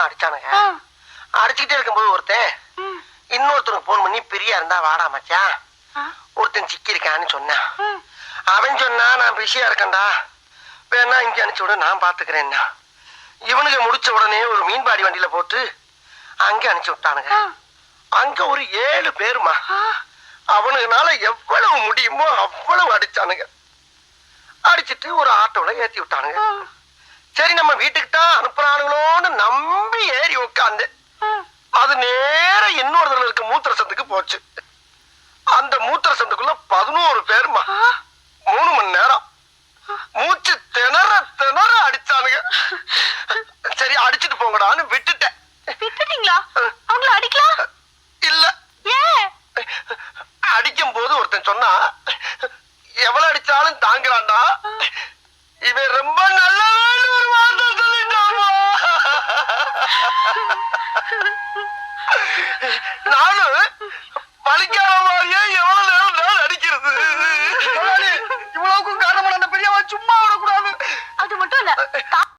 தான் அடிச்சானுங்க. அடிச்சுக்கிட்டே இருக்கும்போது ஒருத்தன் ம், இன்னொருத்தனுக்கு ஃபோன் பண்ணி பிரியா இருந்தா வாடா மச்சான். ஒருத்தன் சிக்கி இருக்கான்னு சொன்னான். அவன் சொன்னா நான் பிஸியா இருக்கேன்டா. வேணா இங்க அனுப்பிச்சு விட நான் பாத்துக்கிறேன்னா இவனுக்கு முடிச்ச உடனே ஒரு மீன்பாடி வண்டியில போட்டு அங்க அனுப்பிச்சு விட்டானுங்க. அங்க ஒரு ஏழு பேருமா. அவனுக்குனால எவ்வளவு முடியுமோ அவ்வளவு அடிச்சானுங்க. அடிச்சிட்டு ஒரு ஆட்டோல ஏத்தி விட்டானுங்க. சரி நம்ம வீட்டுக்கு தான் அனுப்புறானுங்களோன்னு நேர இன்னொருத்தர் இருக்க மூத்திர சந்துக்கு போச்சு. அந்த மூத்திர சந்துக்குள்ள பதினோரு பேருமா? ஆ, மூணு மணி நேரம். மூச்சு திணற திணற அடிச்சானுங்க. சரி அடிச்சிட்டு போங்கடான்னு விட்டுட்டேன். விட்டுட்டீங்களா? அவங்கள அடிக்கலாம் இல்ல. அடிக்கும் போது ஒருத்தன் சொன்னா எவ்வளவு அடிச்சாலும் தாங்குறான்டா. இவன் ரொம்ப நானும் பழிக்காத மாதிரியே எவ்வளவு நேரம் நான் அடிக்கிறது? இவ்வளவுக்கும் காரணமான அந்த பெரியவன் சும்மா விடக்கூடாது. அது மட்டும் இல்ல